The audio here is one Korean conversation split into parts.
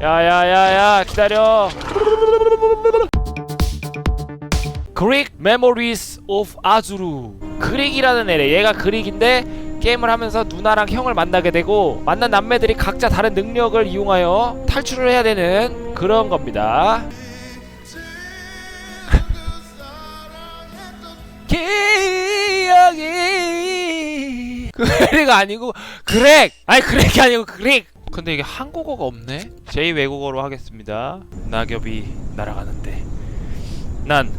야야야야 기다려. 그릭 메모리스 오브 아주루 그릭이라는 애래. 얘가 그릭인데 게임을 하면서 누나랑 형을 만나게 되고 만난 남매들이 각자 다른 능력을 이용하여 탈출을 해야 되는 그런 겁니다. 기억이. 그렉 아니고 그렉. 아니 그렉이 아니고 그렉 근데 이게 한국어가 없네? 제 외국어로 하겠습니다. 낙엽이 날아가는데. 난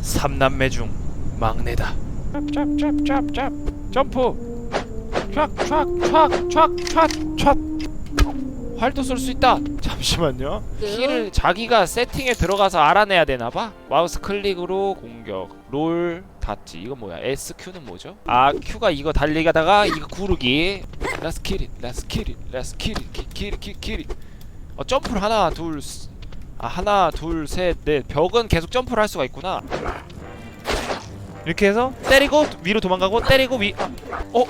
삼남매 중 막내다. 짭짭짭짭짭 점프. 촥촥촥촥촥촥. 활도 쏠 수 있다. 잠시만요. 키를 자기가 세팅에 들어가서 알아내야 되나 봐. 마우스 클릭으로 공격. 롤 닫지. 이건 뭐야? SQ는 뭐죠? 아 Q가 이거 달리가다가 이거 구르기 Let's kill it Let's kill it Let's kill it 키- kill it kill it kill it 어 점프를 하나 둘아 하나 둘 셋 넷 벽은 계속 점프를 할 수가 있구나 이렇게 해서 때리고 위로 도망가고 때리고 위 아, 어?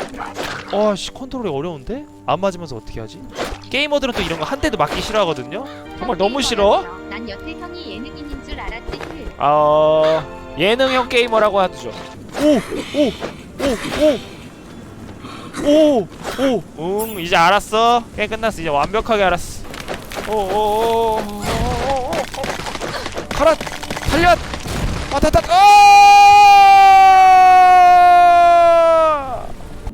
어씨 컨트롤이 어려운데? 안 맞으면서 어떻게 하지? 게이머들은 또 이런 거 한 대도 맞기 싫어하거든요 정말 너무 싫어 난 여태 형이 예능인인 줄 알았지. 어 예능형 게이머라고 하죠. 오 오 오 오 오 오오응 이제 알았어. 게임 끝났어. 이제 완벽하게 알았어. 오오오오오오오 가라 달려 아다다 아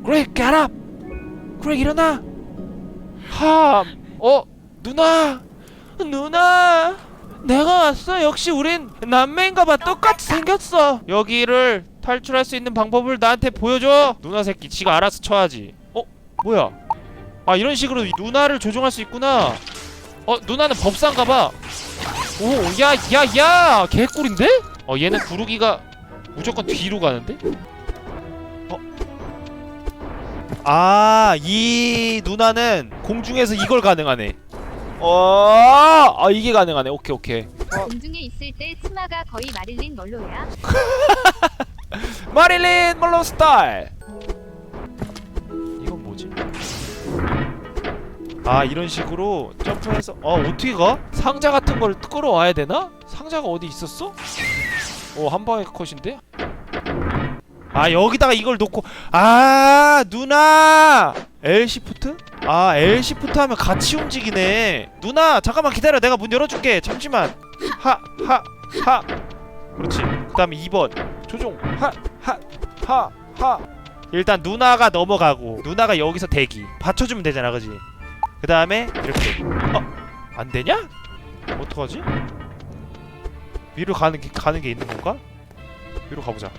그렉 get up 그렉 일어나 함어 누나 누나 내가 왔어. 역시 우린 남매인가봐. 똑같이 생겼어. 여기를 탈출할 수 있는 방법을 나한테 보여줘. 누나 새끼, 지가 알아서 쳐야지. 어, 뭐야? 아 이런 식으로 누나를 조종할 수 있구나. 어, 누나는 법사인가봐. 오, 야, 야, 야, 개꿀인데? 어, 얘는 구르기가 무조건 뒤로 가는데? 어? 아, 이 누나는 공중에서 이걸 가능하네. 어, 아 이게 가능하네. 오케이 오케이. 공중에 있을 때 치마가 거의 마릴린 멀로야. 마릴린 몰로 스타일. 아 이런 식으로 점프해서 어 어떻게 가? 상자 같은 걸 끌어와야 되나? 상자가 어디 있었어? 오한 방에 컷인데? 아 여기다가 이걸 놓고 아 누나! L 시프트? 아 L 시프트 하면 같이 움직이네. 누나 잠깐만 기다려. 내가 문 열어줄게. 잠시만. 하 하 하. 그렇지. 그 다음에 2번. 조종. 하 하 하 하. 일단 누나가 넘어가고 누나가 여기서 대기. 받쳐주면 되잖아 그지 그 다음에 이렇게 어? 안 되냐? 어떡하지? 위로 가는 게 가는 게 있는 건가? 위로 가보자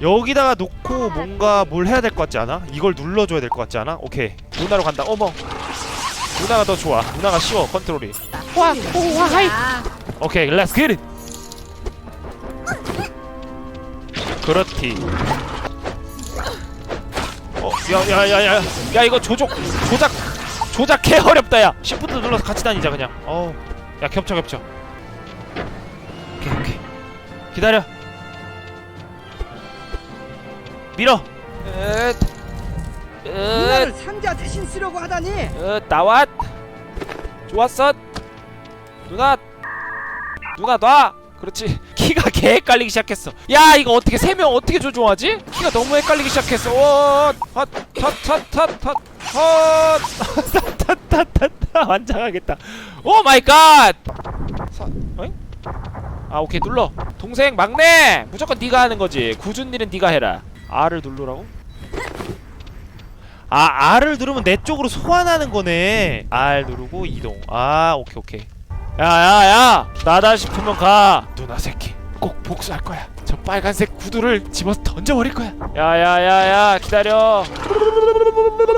여기다가 놓고 뭔가 뭘 해야 될 것 같지 않아? 이걸 눌러줘야 될 것 같지 않아? 오케이 누나로 간다 어머 누나가 더 좋아 누나가 쉬워 컨트롤이 와, 오, 와, 하이. 오케이 렛츠! 그렇지 어, 야, 야, 야, 야, 야, 이거 조종, 조작, 조작 개 어렵다, 야. 시프트 눌러서 같이 다니자 그냥. 어우, 야, 겹쳐, 겹쳐. 오케이, 오케이. 기다려. 밀어. 으, 으, 누나를 상자 대신 쓰려고 하다니 으, 나왔. 좋았어. 누나, 누나 놔. 그렇지. 키가 개 헷갈리기 시작했어. 야, 이거 어떻게 세 명 어떻게 조종하지? 키가 너무 헷갈리기 시작했어. 오, 헛, 헛, 헛, 헛, 헛, 헛, 타타타타타 완장하겠다. 오 마이 갓. 사, 어잉? 아, 오케이 눌러. 동생 막내. 무조건 네가 하는 거지. 굳은 일은 네가 해라. R을 누르라고? 아, R을 누르면 내 쪽으로 소환하는 거네. R 누르고 이동. 아, 오케이 오케이. 야야야! 나다 싶으면 가! 누나 새끼 꼭 복수할 거야. 저 빨간색 구두를 집어서 던져버릴 거야. 야야야야 기다려!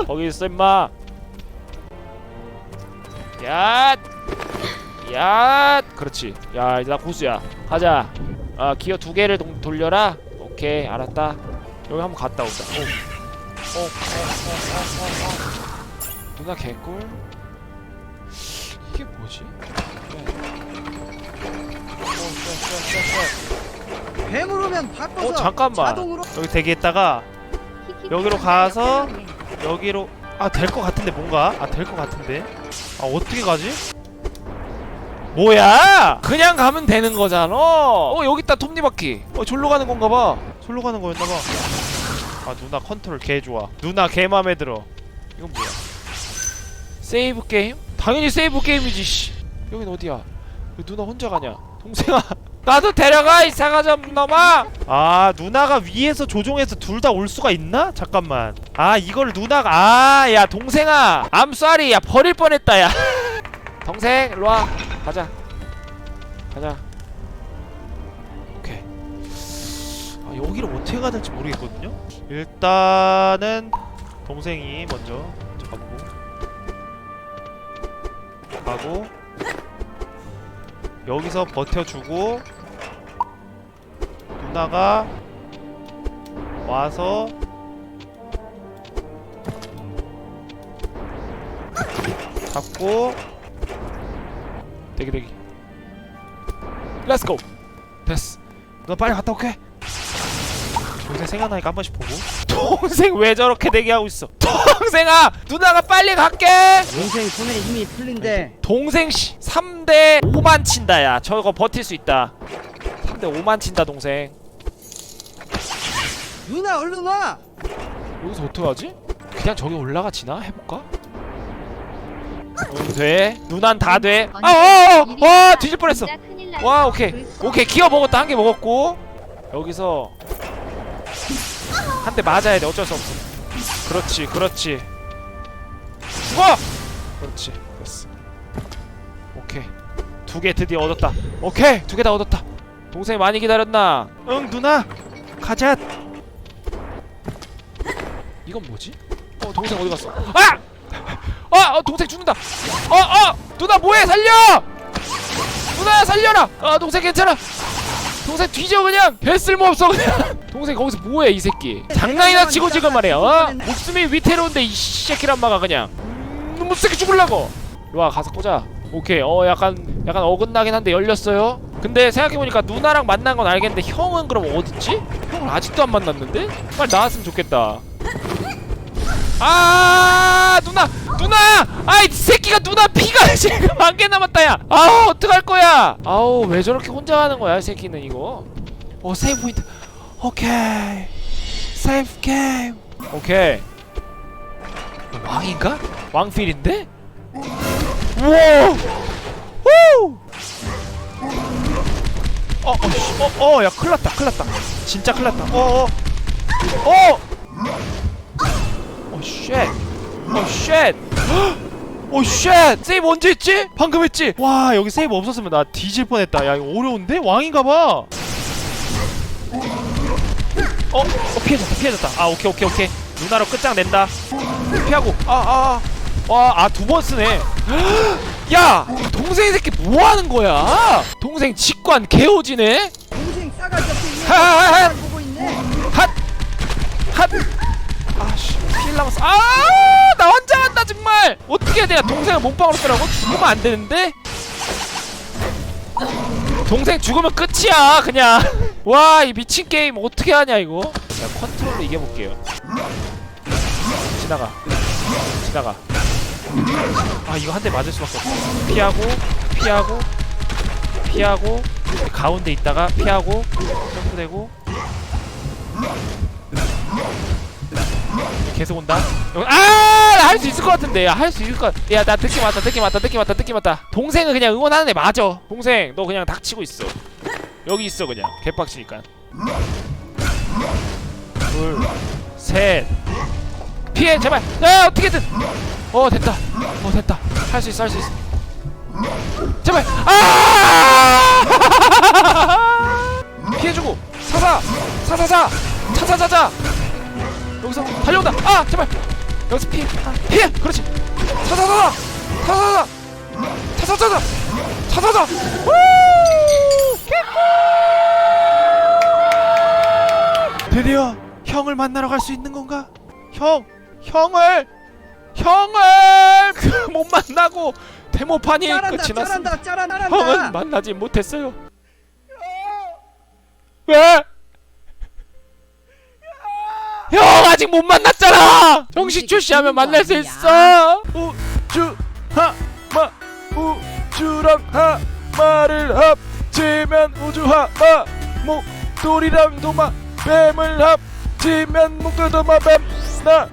거기 있어 임마. 야! 야! 그렇지. 야 이제 나 고수야. 가자. 아 기어 두 개를 동, 돌려라. 오케이 알았다. 여기 한번 갔다 오자. 오. 어, 어, 어, 어, 어, 어. 누나 개꿀. 이게 뭐지? 오면 바꿔서 어 잠깐만. 자동으로 여기 대기했다가 여기로 가서 여기로 아 될 것 같은데 뭔가? 아 될 것 같은데. 아 어떻게 가지? 뭐야? 그냥 가면 되는 거잖아. 어 여기 있다 톱니바퀴. 어 졸로 가는 건가 봐. 졸로 가는 거였나 봐 아 누나 컨트롤 개 좋아. 누나 개 맘에 들어. 이건 뭐야? 세이브 게임? 당연히 세이브 게임이지 씨. 여긴 어디야? 왜 누나 혼자 가냐? 동생아 나도 데려가 이 사과점 놈아 아 누나가 위에서 조종해서 둘 다 올 수가 있나? 잠깐만. 아 이걸 누나가 아 야 동생아! Sorry 야 버릴 뻔했다 야. 동생 일로와. 가자. 가자. 오케이. 아 여기를 어떻게 가야 될지 모르겠거든요? 일단은 동생이 먼저 먼저 가보고. 가고 여기서 버텨주고 누나가 와서 잡고 대기 대기. 렛츠고 됐어. 너 빨리 갔다 올게. 동생 생각나니까 한 번씩 보고 동생 왜 저렇게 대기하고 있어? 동생아 누나가 빨리 갈게! 동생 손에 힘이 풀린데. 동생 씨 3대 5만 친다 야. 저거 버틸 수 있다. 3대 5만 친다 동생. 누나 얼른 와! 여기서 어떡하지? 그냥 저기 올라가지나? 해볼까? 응, 돼. 누난 다 돼. 아 어어 뒤질 뻔했어. 와 오케이. 오케이 기어 먹었다. 한 개 먹었고. 여기서 한 대 맞아야 돼 어쩔 수 없어. 그렇지 그렇지. 죽어 그렇지 됐어. 오케이. 두 개 드디어 얻었다. 오케이 두 개 다 얻었다. 동생 많이 기다렸나? 응 누나. 가자. 이건 뭐지? 어 동생 어디 갔어? 아! 아! 어, 동생 죽는다. 어! 어! 누나 뭐해? 살려! 누나 살려라! 아 동생 괜찮아. 동생 뒤져 그냥. 별 쓸모 없어 그냥 동생 거기서 뭐해 이 새끼? 장난이나 치고 지금 말이야 어? 목숨이 위태로운데 이 새끼란 마가 그냥. 음, 못 새끼 죽을라고. 일로와 가서 꽂아 오케이 어 약간 약간 어긋나긴 한데 열렸어요. 근데 생각해보니까 누나랑 만난 건 알겠는데 형은 그럼 어딨지? 형을 아직도 안 만났는데? 빨리 나왔으면 좋겠다. 아 누나 누나! 아이 새끼가 누나 피가 지금 한 개 남았다 야. 아우 어떡할 거야? 아우 왜 저렇게 혼자 하는 거야 이 새끼는 이거? 어 세이브 포인트 오케이 세이브 게임 오케이 왕인가? 왕필인데? 우와 후 어, 어, 씨, 어, 어, 야, 큰일 났다, 큰일 났다. 진짜 큰일 났다. 어, 어, 어! 어, 쉣. 어, 쉣. 어, 쉣. 세이브 언제 했지? 방금 했지? 와, 여기 세이브 없었으면 나 뒤질 뻔했다. 야, 이거 어려운데? 왕인가 봐. 어, 어, 피해졌다, 피해졌다. 아, 오케이, 오케이, 오케이. 누나로 끝장낸다. 피하고. 아, 아, 아. 와, 아, 두 번 쓰네. 야! 동생 이 새끼 뭐 하는 거야? 동생 직관 개오지네? 동생 싸가지 없게 있는 하하하! 걸 보고 있네 핫! 핫! 아씨 필 남았어 아! 나 혼자 한다 정말! 어떻게 돼? 동생을 몸빵으로 빼라고? 죽으면 안 되는데? 동생 죽으면 끝이야 그냥 와 이 미친 게임 어떻게 하냐 이거 자 컨트롤로 이겨볼게요 지나가 지나가 아 이거 한 대 맞을 수밖에 없어 피하고 피하고 피하고 가운데 있다가 피하고 점프되고 계속 온다. 아, 할 수 있을 것 같은데. 할 수 있을 것. 같... 야, 나 듣기 맞다. 듣기 맞다. 듣기 맞다. 듣기 맞다. 동생은 그냥 응원하는 애 맞아. 동생, 너 그냥 닥치고 있어. 여기 있어 그냥. 개빡치니까. 둘, 셋. 피해 제발. 야, 어떻게든. 어, 됐다. 어, 됐다. 할 수 있어. 할 수 있어. 제발. 아! 피해주고. 사사. 사사사. 차차차차. 여기서 달려온다. 아 제발. 여기서 피해. 아, 피해. 그렇지. 차차차차. 차차차. 차차차차. 차차차. 우! 개꿀! 드디어 형을 만나러 갈 수 있는 건가? 형, 형을, 형을 그 못 만나고 데모판이 짜란다 끝이 났습니다. 짜란다 짜란다 형은 짜란다 만나지 못했어요. 왜? 형 아직 못 만났잖아 정식 출시하면 만날 수 있어 우주 하마 우주랑 하마를 합 치면 우주 하 마 목돌이랑 도마 뱀을 합치면 목돌 도마 뱀나